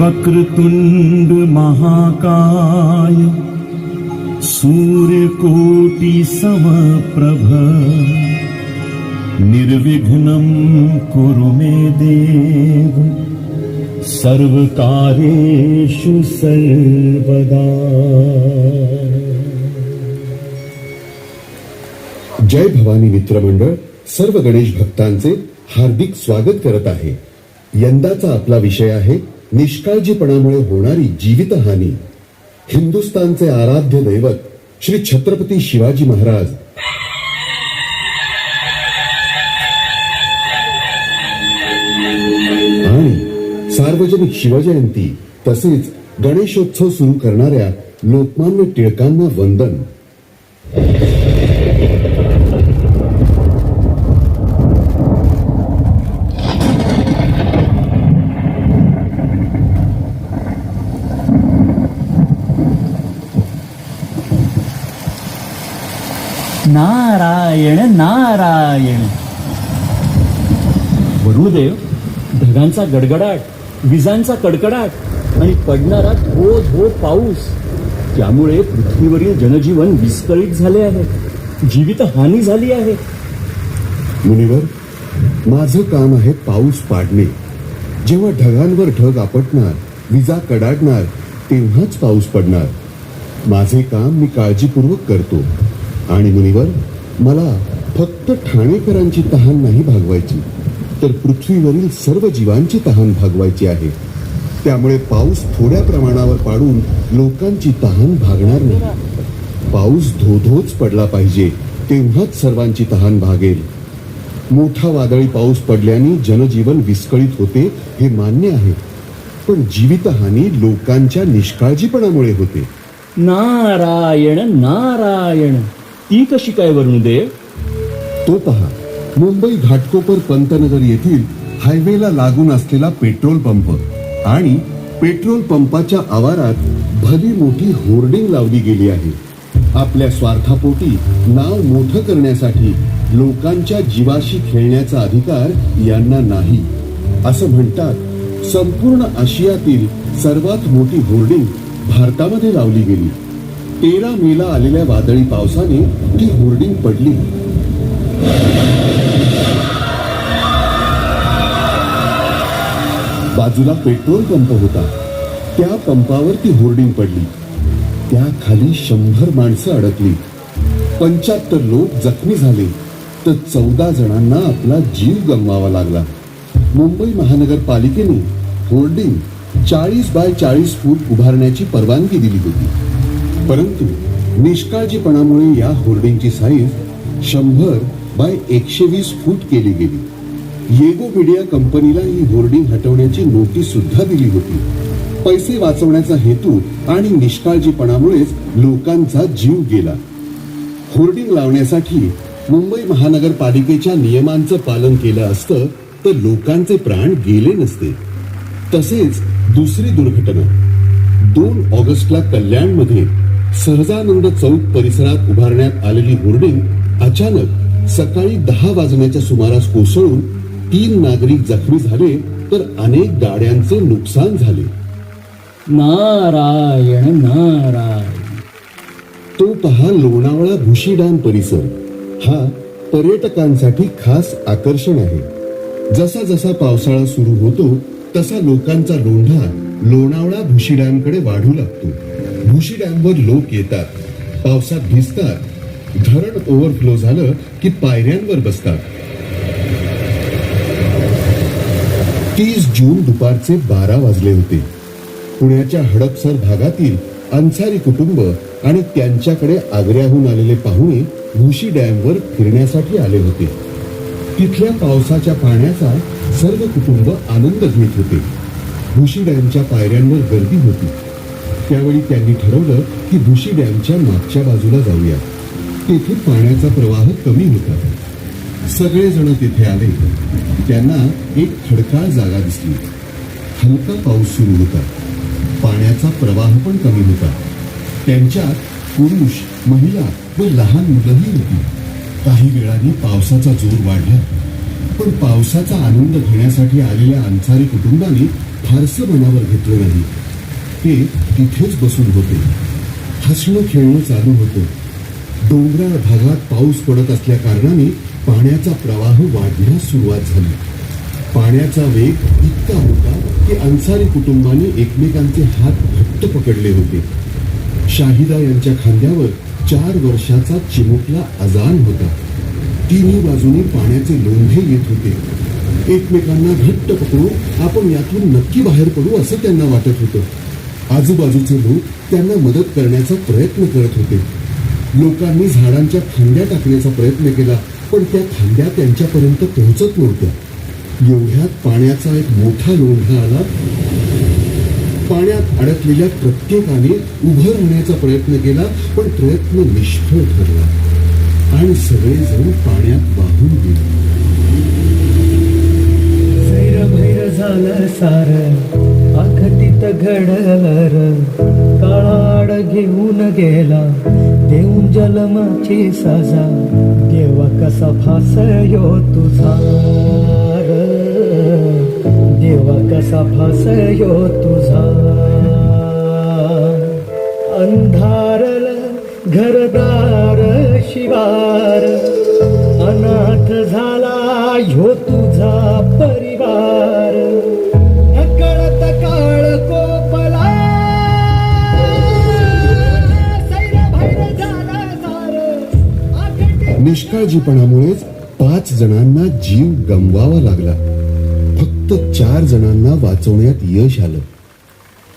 वक्रतुंड महाकाय सूर्यकोटि समप्रभ निर्विघ्नं कुरु मे देव। सर्वकारेषु सर्वदा। जय भवानी मित्रमंडळ सर्व गणेश भक्तांचे हार्दिक स्वागत करत आहे. यंदाचा आपला विषय आहे निष्काळजीपणामुळे होणारी जीवितहानी. हिंदुस्थानचे आराध्य दैवत श्री छत्रपती शिवाजी महाराज. आणि सार्वजनिक शिवजयंती तसेच गणेशोत्सव सुरू करणाऱ्या लोकमान्य टिळकांना वंदन. नारायण नारायण. वरुणदेव ढगांचा गडगडाट विजांचा कडकडाट आणि पडणारा धो धो पाऊस. त्यामुळे पृथ्वीवरील जनजीवन विस्कळीत झाले आहे. जीवित हानी झाली आहे. मुनिवर माझं काम आहे पाऊस पाडणे. जेव्हा ढगांवर ढग आपटणार विजा कडाडणार तेव्हाच पाऊस पडणार. माझे काम मी काळजीपूर्वक करतो. आणि मुनिवर मला फक्त ठाणेकरांची तहान नाही भागवायची तर पृथ्वीवरील सर्व जीवांची तहान भागवायची आहे. त्यामुळे पाऊस थोड्या प्रमाणावर पाडून लोकांची तहान भागणार नाही. पाऊस धोधोच पडला पाहिजे तेव्हाच सर्वांची तहान भागेल. मोठा वादळी पाऊस पडल्याने जनजीवन विस्कळीत होते हे मान्य आहे. पण जीवितहानी लोकांच्या निष्काळजीपणामुळे होते. नारायण नारायण. ती कशी काय वरुणदेव तो पहा मुंबई घाटकोपर पंतनगर येथील हायवेला लागून असलेला पेट्रोल पंप आणि पेट्रोल पंपाच्या आवारात भली मोठी होर्डिंग लावली गेली आहे. आपल्या स्वार्थापोटी नाव मोठं करण्यासाठी लोकांच्या जीवाशी खेळण्याचा अधिकार यांना नाही. असं म्हणतात संपूर्ण आशियातील सर्वात मोठी होर्डिंग भारतामध्ये लावली गेली. तेरा मेला आलेल्या वादळी पावसाने ती होर्डिंग पडली. बाजूला पेट्रोल पंप होता. त्या पंपावर ती होर्डिंग पडली. त्या खाली शंभर माणसं अडकली. पंच्याहत्तर लोक जखमी झाले. तर चौदा जणांना आपला जीव गमवावा लागला. मुंबई महानगरपालिकेने होर्डिंग चाळीस बाय चाळीस फूट उभारण्याची परवानगी दिली होती. परंतु निष्काळजीपणामुळे या होर्डिंगची साईज शंभर बाय एकशे वीस फूट केली गेली. येगो मीडिया कंपनीला ही होर्डिंग हटवण्याची नोटीस सुद्धा दिली होती. पैसे वाचवण्याचा हेतू आणि निष्काळजीपणामुळेच लोकांचा जीव गेला. होर्डिंग लावण्यासाठी मुंबई महानगरपालिकेच्या नियमांचं पालन केलं असतं तर लोकांचे प्राण गेले नसते. तसेच दुसरी दुर्घटना. दोन ऑगस्टला कल्याणमध्ये सहजानंद चौक परिसरात उभारण्यात आलेली होर्डिंग अचानक सकाळी दहा वाजण्याच्या सुमारास कोसळून तीन नागरिक जखमी झाले तर अनेक गाड्यांचे नुकसान झाले. नारायण नारायण. तो पहा लोणावळा भुशी डॅम परिसर. हा पर्यटकांसाठी खास आकर्षण आहे. जसा जसा पावसाळा सुरू होतो तसा लोकांचा लोंढा लोणावळा भुशी डॅमकडे वाढू लागतो. भुशी डॅमवर लोक येतात. पावसात भिजतात. धरण ओव्हरफ्लो झालं की पायऱ्यांवर बसतात. तीस जून दुपारचे बारा वाजले होते. पुण्याच्या हडपसर भागातील अन्सारी कुटुंब आणि त्यांच्याकडे आग्र्याहून आलेले पाहुणे भुशी डॅमवर फिरण्यासाठी आले होते. तिथल्या पावसाच्या पाण्याचा सर्व कुटुंब आनंद घेत होते. भुशी डॅमच्या पायऱ्यांवर गर्दी होती. त्यावेळी त्यांनी ठरवलं की भुशी डॅमच्या मागच्या बाजूला जाऊया. तेथे पाण्याचा प्रवाह कमी होता. सगळेजण तिथे आले. त्यांना एक खडकाळ जागा दिसली. हलका पाऊस सुरू होता. पाण्याचा प्रवाह पण कमी होता. त्यांच्यात पुरुष महिला व लहान मुलंही होती. काही वेळाने पावसाचा जोर वाढला. पण पावसाचा आनंद घेण्यासाठी आलेल्या अंसारी कुटुंबाने फारसं मनावर घेतलं नाही. ते तिथेच बसून होते. हसणं खेळणं चालू होतं. डोंगराळ भागात पाऊस पडत असल्या कारणाने पाण्याचा प्रवाह वाढण्यास सुरुवात झाली. पाण्याचा वेग इतका होता की अन्सारी कुटुंबाने एकमेकांचे हात घट्ट पकडले होते. शाहिदा यांच्या खांद्यावर चार वर्षाचा चिमुकला अजान होता. तिन्ही बाजूनी पाण्याचे लोंढे येत होते. एकमेकांना घट्ट पकडू आपण यातून नक्की बाहेर पडू असं त्यांना वाटत होतं. आजूबाजूचे लोक त्यांना मदत करण्याचा प्रयत्न करत होते. लोकांनी झाडांच्या फांद्या टाकण्याचा प्रयत्न केला पण त्या फांद्या त्यांच्यापर्यंत पोहोचत नव्हत्या. एवढ्यात पाण्याचा एक मोठा लोंढा आला. पाण्यात अडकलेल्या प्रत्येकाने उभं राहण्याचा प्रयत्न केला पण प्रयत्न निष्फळ ठरला. आणि सगळेजण पाण्यात वाहून गेले. सैर. भैर घडलर घडर काळाड घेऊन गेला. देऊन जलमाची सजा देवा कसा फासयो तुझा. देवा कसा फासयो तुझा. अंधारल घरदार शिवार अनाथ झाला ह्यो तुझा निष्काळजीपणामुळेच पाच जणांना जीव गमवावा लागला. फक्त चार जणांना वाचवण्यात यश आलं.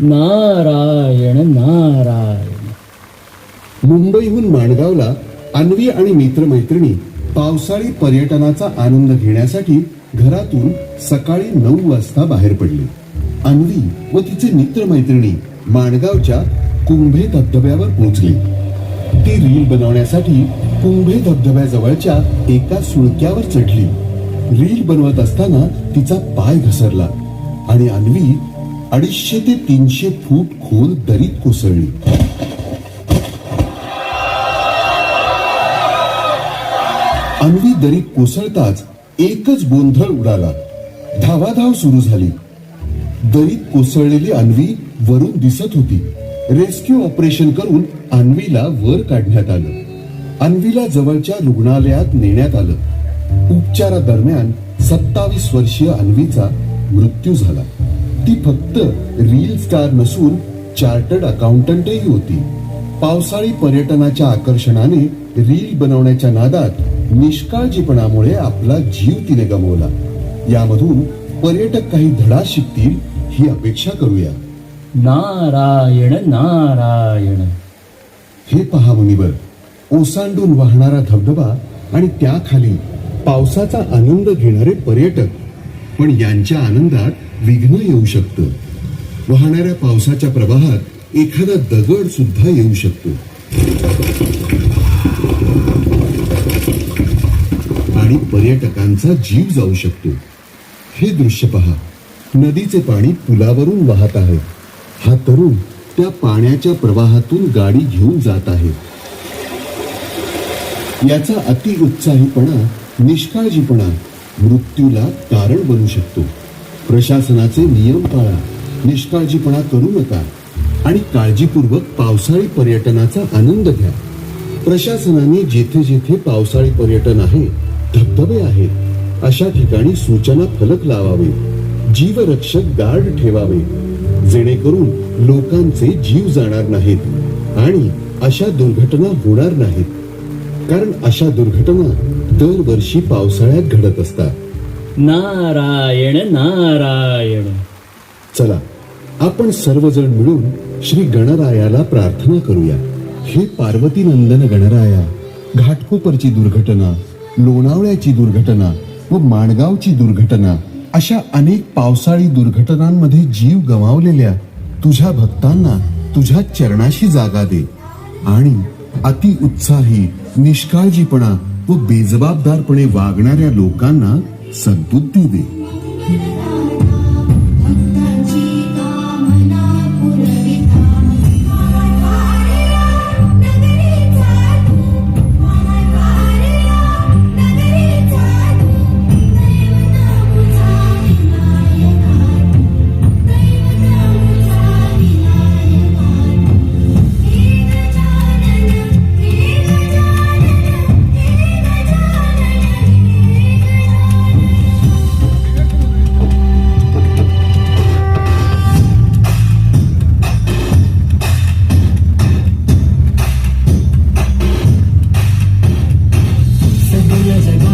नारायण नारायण. मुंबईहून माणगावला अन्वी आणि मित्रमैत्रिणी पावसाळी पर्यटनाचा आनंद घेण्यासाठी घरातून सकाळी नऊ वाजता बाहेर पडले. अन्वी व तिचे मित्रमैत्रिणी माणगावच्या कुंभे धबधब्यावर पोहोचले. ती रील बनवण्यासाठी कुंभे धबधब्याजवळच्या एका सुळक्यावर चढली. रील बनवत असताना तिचा पाय घसरला आणि अन्वी अडीचशे ते तीनशे फूट खोल दरीत कोसळली. अन्वी दरीत कोसळताच एकच गोंधळ उडाला. धावाधाव सुरू झाली. दरीत कोसळलेली अन्वी वरून दिसत होती. रेस्क्यू ऑपरेशन करून अन्वीला वर काढण्यात आलं. अन्वीला जवळच्या रुग्णालयात नेण्यात आलं. उपचारादरम्यान सत्तावीस वर्षीय अन्वीचा मृत्यू झाला. ती फक्त रील स्टार नसून चार्टर्ड अकाउंटंटही होती. पावसाळी पर्यटनाच्या आकर्षणाने रील बनवण्याच्या नादात निष्काळजीपणामुळे आपला जीव तिने गमावला. यामधून पर्यटक काही धडा शिकतील ही अपेक्षा करूया. नारायण नारायण. हे पहा मुनिवर ओसांडून वाहणारा धबधबा आणि त्याखाली पावसाचा आनंद घेणारे पर्यटक. पण यांच्या आनंदात विघ्न येऊ शकतं. वाहणाऱ्या पावसाच्या प्रवाहात एखादा दगड सुद्धा येऊ शकतो. आणि पर्यटकांचा जीव जाऊ शकतो. हे दृश्य पहा. नदीचे पाणी पुलावरून वाहत आहे. हा तरुण त्या पाण्याच्या प्रवाहातून गाडी घेऊन जात आहे. याचा अतिउत्साहीपणा निष्काळजीपणा मृत्यूला कारण बनू शकतो. प्रशासनाचे नियम पाळा निष्काळजीपणा करू नका आणि काळजीपूर्वक पावसाळी पर्यटनाचा आनंद घ्या. प्रशासनाने जेथे जेथे पावसाळी पर्यटन आहे धबधबे आहेत अशा ठिकाणी सूचना फलक लावावे जीवरक्षक गार्ड ठेवावे जेणेकरून लोकांचे जीव जाणार नाहीत आणि अशा दुर्घटना होणार नाहीत. कारण अशा दुर्घटना दरवर्षी पावसाळ्यात घडत असतात. नारायण नारायण. चला आपण सर्वजण मिळून श्री गणरायाला प्रार्थना करूया. हे पार्वती नंदन गणराया घाटकोपरची दुर्घटना लोणावळ्याची दुर्घटना व माणगावची दुर्घटना अशा अनेक पावसाळी दुर्घटनांमध्ये जीव गमावलेल्या तुझ्या भक्तांना तुझ्या चरणाशी जागा दे आणि अति उत्साही निष्काळजीपणा व बेजबाबदारपणे वागणाऱ्या लोकांना सद्बुद्धी दे. years ago.